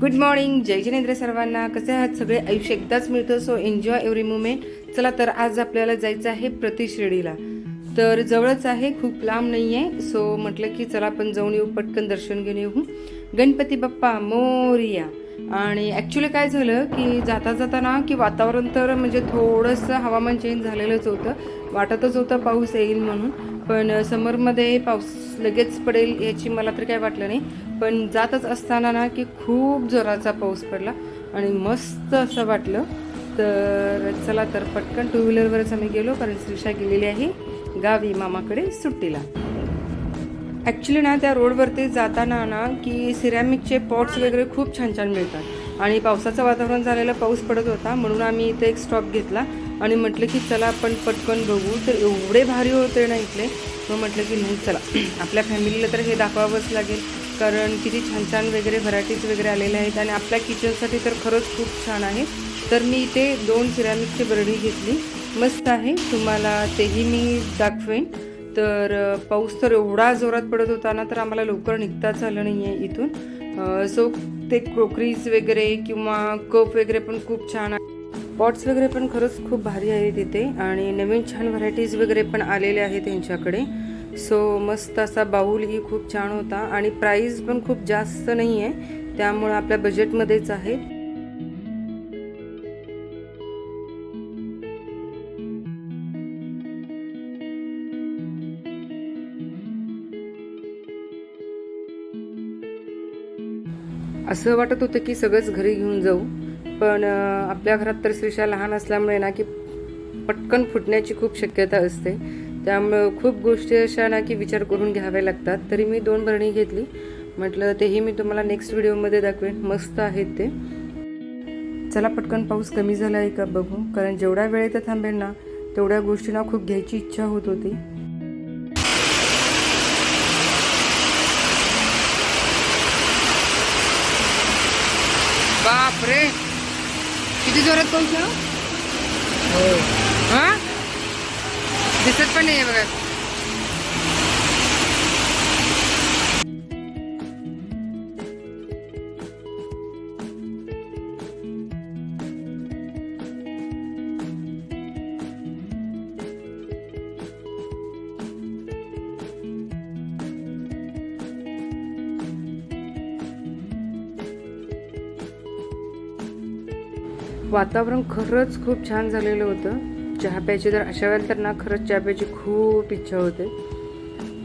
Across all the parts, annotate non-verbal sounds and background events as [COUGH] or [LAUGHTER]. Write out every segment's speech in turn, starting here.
Good morning जय जिनेंद्र सर्वांना. कसे आहात? सगळे आयुष्य एकदाच मिळतं सो एन्जॉय एव्हरी मुमेंट चला तर आज आपल्याला जायचं आहे प्रतिशिर्डीला तर जवळच आहे खूप लांब नाही आहे सो म्हटलं की चला आपण जाऊन येऊ पटकन दर्शन घेऊन येऊ. गणपती बाप्पा मोरिया. आणि ॲक्च्युली काय झालं की जाता जाताना की वातावरण तर म्हणजे थोडंसं हवामान चेंज झालेलंच होतं. वाटतच होतं पाऊस येईल म्हणून. पण समरमध्ये पाऊस लगेच पडेल याची मला तर काय वाटलं नाही. पण जातच असताना ना की खूप जोराचा पाऊस पडला आणि मस्त असं वाटलं. तर चला तर पटकन टू व्हीलरवरच आम्ही गेलो कारण श्रीषा गेलेली आहे गावी मामाकडे सुट्टीला. ॲक्च्युली ना त्या रोडवरती जाताना ना की सिरॅमिकचे पॉट्स वगैरे खूप छान छान मिळतात. आणि पावसाचं वातावरण झालेलं पाऊस पडत होता म्हणून आम्ही इथे एक स्टॉप घेतला. आणि म्हटलं की चला आपण पटकन बघू. तर एवढे भारी होते ना इथले. मग म्हटलं की नाही चला. [CLEARS THROAT] आपल्या फॅमिलीला तर हे दाखवावंच लागेल. कारण किती छान छान वगैरे व्हरायटीज वगैरे आलेले आहेत. आणि आपल्या किचनसाठी तर खरंच खूप छान आहे. तर मी इथे दोन सिरॅमिकची बरडी घेतली. मस्त आहे. तुम्हाला तेही मी दाखवेन. तर पाऊस तर एवढा जोरात पडत होता ना तर आम्हाला लवकर निघताच आलं नाही आहे इथून सो ते क्रोकरीज वगैरे किंवा कप वगैरे पण खूप छान आहे. पॉट्स वगैरे पण खरंच खूप भारी आहे तिथे आणि नवीन छान व्हरायटीज वगैरे पण आलेल्या आहेत त्यांच्याकडे. सो मस्त असा बाऊलही खूप छान होता आणि प्राईस पण खूप जास्त नाही आहे त्यामुळं आपल्या बजेटमध्येच आहे. असं वाटत होतं की सगळंच घरी घेऊन जाऊ. पण आपल्या घरात तर श्रीषा लहान असल्यामुळे ना की पटकन फुटण्याची खूप शक्यता असते. त्यामुळं खूप गोष्टी अशा ना की विचार करून घ्याव्या लागतात. तरी मी दोन बरणी घेतली. म्हटलं तेही मी तुम्हाला नेक्स्ट व्हिडिओमध्ये दाखवेन. मस्त आहेत ते. चला पटकन पाऊस कमी झाला आहे का बघू. कारण जेवढ्या वेळेत थांबेल ना तेवढ्या गोष्टींना खूप घ्यायची इच्छा होत होती. बापरे! किती जोरात पाऊस ना हा? दिसत पण नाही बघा. वातावरण खरंच खूप छान झालेलं होतं. चहा प्यायची तर अशा वेळेला तर ना खरंच चहा प्यायची खूप इच्छा होते.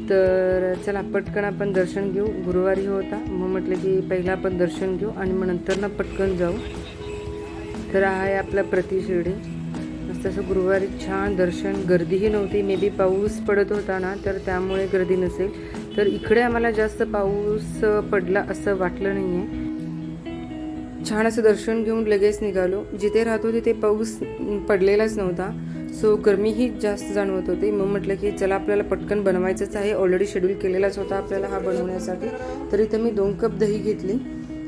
तर चला पटकन आपण दर्शन घेऊ. गुरुवारी होता मग म्हटलं की पहिला आपण दर्शन घेऊ आणि मग नंतर ना पटकन जाऊ. तर हा आहे आपला प्रतिशिर्डी मस्त असं गुरुवारी छान दर्शन. गर्दीही नव्हती. मे बी पाऊस पडत होता ना तर त्यामुळे गर्दी नसेल. तर इकडे आम्हाला जास्त पाऊस पडला असं वाटलं नाही आहे छान असं दर्शन घेऊन लगेच निघालो. जिथे राहतो तिथे पाऊस पडलेलाच नव्हता. सो गरमीही जास्त जाणवत होती. मग म्हटलं की चला आपल्याला पटकन बनवायचंच आहे. ऑलरेडी शेड्यूल केलेलाच होता आपल्याला हा बनवण्यासाठी. तर इथं मी दोन कप दही घेतली.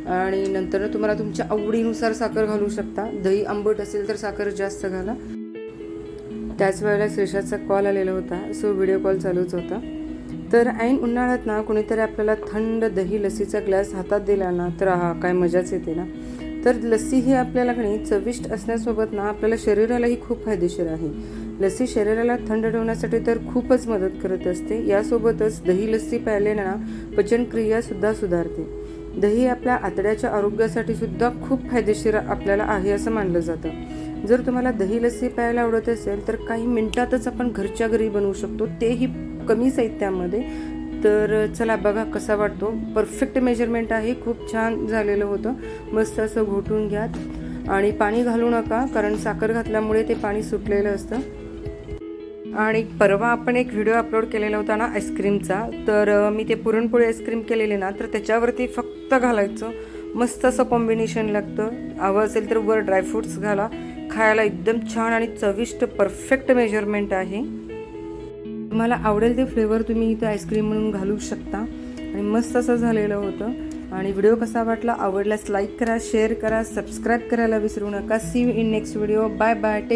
आणि नंतर तुम्हाला तुमच्या आवडीनुसार साखर घालू शकता. दही आंबट असेल तर साखर जास्त घाला. त्याच वेळेला श्रेषाचा कॉल आलेला होता. सो व्हिडिओ कॉल चालूच होता. तर ऐन उन्हाळ्यात ना कोणीतरी आपल्याला थंड दही लसीचा ग्लास हातात दिला ना तर हा काय मजाच येते ना. तर लस्सी ही आपल्याला कणी चविष्ट असण्यासोबत ना आपल्याला शरीरालाही खूप फायदेशीर आहे. लस्सी शरीराला थंड ठेवण्यासाठी तर खूपच मदत करत असते. यासोबतच दही लस्सी प्यायल्याने ना पचनक्रियासुद्धा सुधारते. दही आपल्या आतड्याच्या आरोग्यासाठी सुद्धा खूप फायदेशीर आपल्याला आहे असं मानलं जातं. जर तुम्हाला दही लस्सी प्यायला आवडत असेल तर काही मिनिटातच आपण घरच्या घरी बनवू शकतो. तेही कमी साहित्यामध्ये. तर चला बघा कसा वाटतो. परफेक्ट मेजरमेंट आहे. खूप छान झालेलं होतं. मस्त असं घोटून घ्या. आणि पाणी घालू नका कारण साखर घातल्यामुळे ते पाणी सुटलेलं असतं. आणि परवा आपण एक व्हिडिओ अपलोड केलेला होता ना आईस्क्रीमचा तर मी ते पुरणपोळी आईस्क्रीम केलेले ना तर त्याच्यावरती फक्त घालायचं. मस्त असं कॉम्बिनेशन लागतं. हवं असेल तर वर ड्रायफ्रुट्स घाला. खायला एकदम छान आणि चविष्ट परफेक्ट मेजरमेंट आहे. तुम्हाला आवडेल ते फ्लेवर तुम्ही इथं आईस्क्रीम म्हणून घालू शकता. आणि मस्त असं झालेलं होतं. आणि व्हिडिओ कसा वाटला आवडल्यास लाईक करा शेअर करा सबस्क्राईब करायला विसरू नका. See you in next video bye bye take